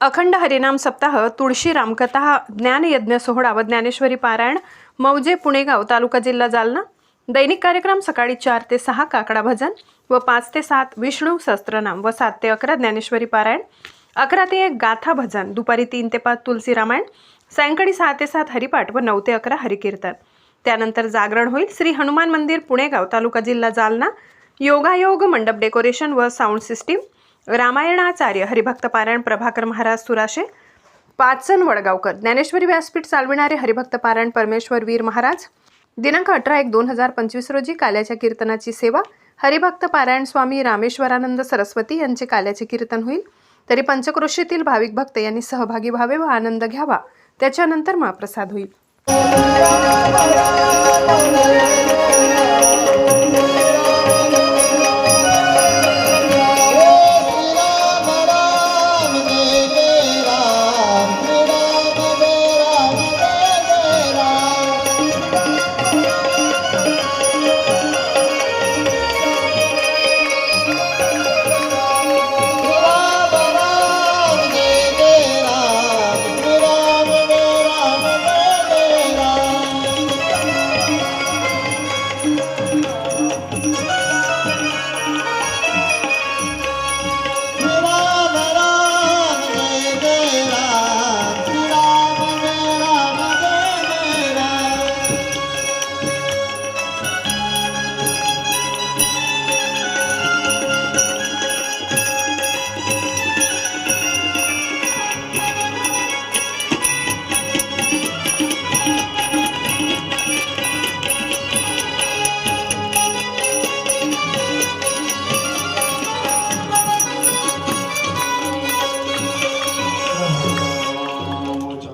अखंड हरिनाम सप्ताह तुळशी रामकथा ज्ञानयज्ञ सोहळा व ज्ञानेश्वरी पारायण मौजे पुणेगाव तालुका जिल्हा जालना. दैनिक कार्यक्रम सकाळी चार ते सहा काकडा भजन व पाच ते सात विष्णू सहस्त्रनाम व सात ते अकरा ज्ञानेश्वरी पारायण. अकरा ते एक गाथा भजन दुपारी तीन ते पाच तुलसी रामायण सायंकाळी सहा ते सात हरिपाठ व नऊ ते अकरा हरिकीर्तन. त्यानंतर जागरण होईल श्री हनुमान मंदिर पुणेगाव तालुका जिल्हा जालना. योगायोग मंडप डेकोरेशन व साऊंड सिस्टीम. रामायणाचार्य हरिभक्त पारायण प्रभाकर महाराज सुराशे पाचन वडगावकर ज्ञानेश्वरी व्यासपीठ चालविणारे हरिभक्त पारायण परमेश्वर वीर महाराज दिनांक अठरा एक दोन हजार पंचवीस रोजी काल्याच्या कीर्तनाची सेवा हरिभक्त पारायण स्वामी रामेश्वरानंद सरस्वती यांचे काल्याचे कीर्तन होईल. तरी पंचक्रोशीतील भाविक भक्त यांनी सहभागी व्हावे व आनंद घ्यावा त्याच्यानंतर महाप्रसाद होईल.